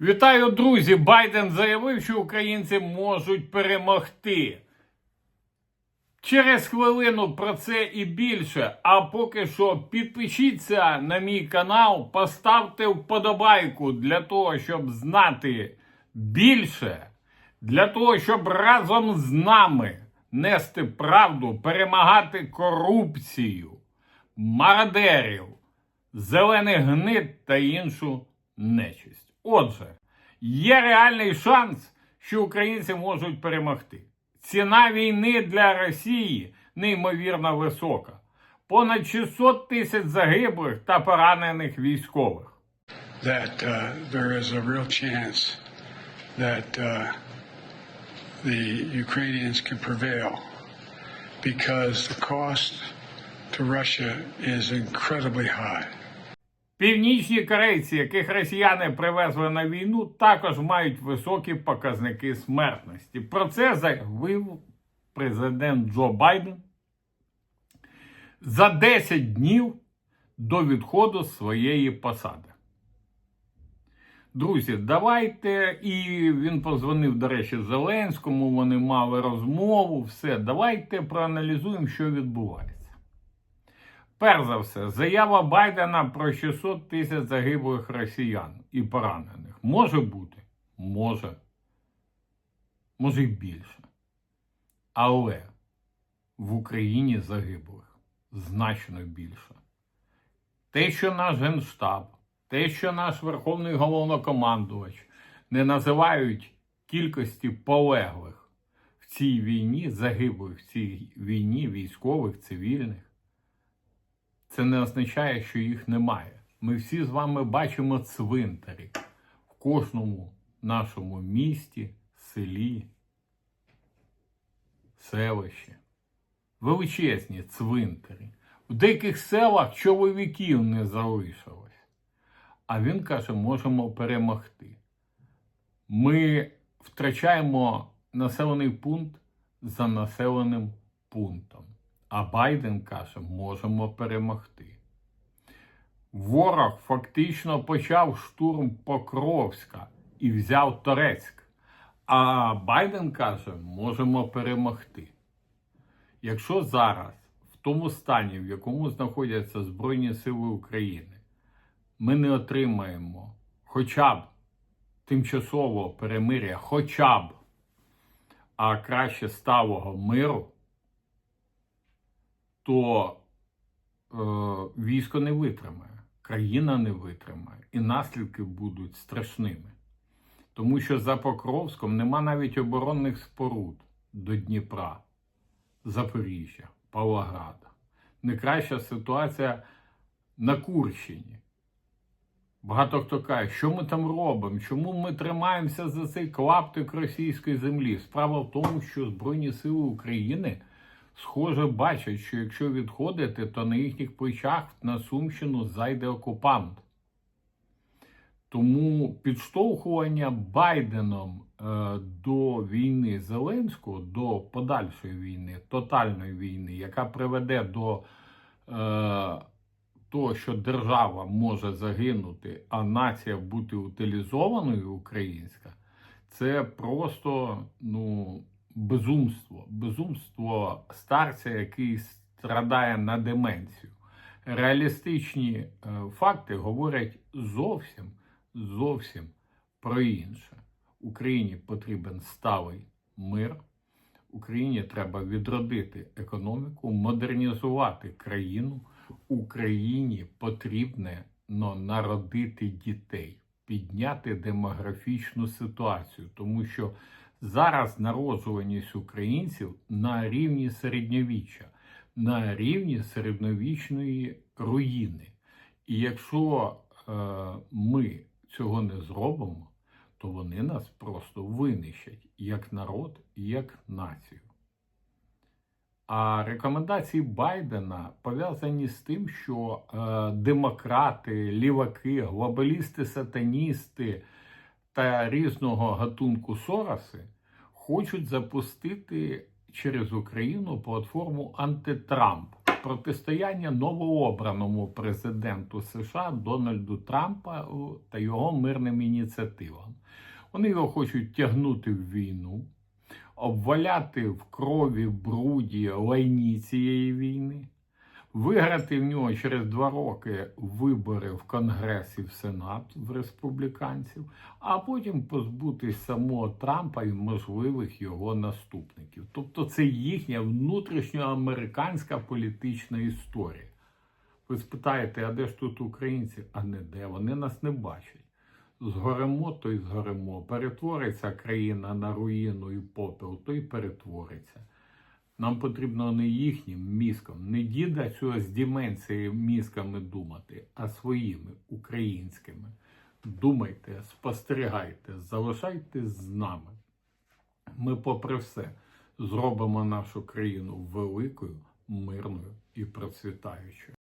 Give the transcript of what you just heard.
Вітаю, друзі! Байден заявив, що українці можуть перемогти. Через хвилину про це і більше. А поки що підпишіться на мій канал, поставте вподобайку для того, щоб знати більше, для того, щоб разом з нами нести правду, перемагати корупцію, мародерів, зелених гнид та іншу нечисть. Отже, є реальний шанс, що українці можуть перемогти. Ціна війни для Росії неймовірно висока. Понад 600 тисяч загиблих та поранених військових. that uh, there is a real chance that uh, the Ukrainians can prevail because the cost to Russia is incredibly high. Північні корейці, яких росіяни привезли на війну, також мають високі показники смертності. Про це заявив президент Джо Байден за 10 днів до відходу з своєї посади. Друзі, давайте. І він позвонив, до речі, Зеленському. Вони мали розмову. Все, давайте проаналізуємо, що відбувається. Перш за все, заява Байдена про 600 тисяч загиблих росіян і поранених. Може бути? Може. Може й більше. Але в Україні загиблих значно більше. Те, що наш Генштаб, те, що наш Верховний головнокомандувач не називають кількості полеглих в цій війні, загиблих в цій війні, військових, цивільних, це не означає, що їх немає. Ми всі з вами бачимо цвинтарі в кожному нашому місті, селі, селищі. Величезні цвинтарі. В деяких селах чоловіків не залишилось. А він каже, можемо перемогти. Ми втрачаємо населений пункт за населеним пунктом. А Байден каже, можемо перемогти. Ворог фактично почав штурм Покровська і взяв Торецьк. А Байден каже, можемо перемогти. Якщо зараз, в тому стані, в якому знаходяться Збройні Сили України, ми не отримаємо хоча б тимчасового перемиря, хоча б, а краще сталого миру, то е, військо не витримає, країна не витримає, і наслідки будуть страшними. Тому що за Покровськом нема навіть оборонних споруд до Дніпра, Запоріжжя, Павлограда. Не краща ситуація на Курщині. Багато хто каже, що ми там робимо, чому ми тримаємося за цей клаптик російської землі. Справа в тому, що Збройні Сили України, схоже, бачать, що якщо відходити, то на їхніх плечах на Сумщину зайде окупант. Тому підштовхування Байденом е, до війни Зеленського, до подальшої війни, тотальної війни, яка приведе до е, того, що держава може загинути, а нація бути утилізованою українська, це просто ну, безумство. Безумство старця, який страдає на деменцію. Реалістичні е, факти говорять зовсім, зовсім про інше. Україні потрібен сталий мир. Україні треба відродити економіку, модернізувати країну. Україні потрібно ну, народити дітей, підняти демографічну ситуацію, тому що зараз народжуваність українців на рівні середньовіччя, на рівні середньовічної руїни. І якщо е, ми цього не зробимо, то вони нас просто винищать як народ як націю. А рекомендації Байдена пов'язані з тим, що е, демократи, ліваки, глобалісти, сатаністи та різного гатунку Сороси хочуть запустити через Україну платформу антитрамп. протистояння новообраному президенту США Дональду Трампа та його мирним ініціативам. Вони його хочуть тягнути в війну, обваляти в крові, бруді, лайні цієї війни, виграти в нього через два роки вибори в Конгрес і в Сенат в республіканців, а потім позбутись самого Трампа і можливих його наступників. Тобто це їхня внутрішньоамериканська політична історія. Ви спитаєте, а де ж тут українці? А не де? Вони нас не бачать. Згоремо, то й згоремо. Перетвориться країна на руїну і попел, то й перетвориться. Нам потрібно не їхнім мізком, не діда цього з деменцією мізками думати, а своїми українськими. Думайте, спостерігайте, залишайтесь з нами. Ми, попри все, зробимо нашу країну великою, мирною і процвітаючою.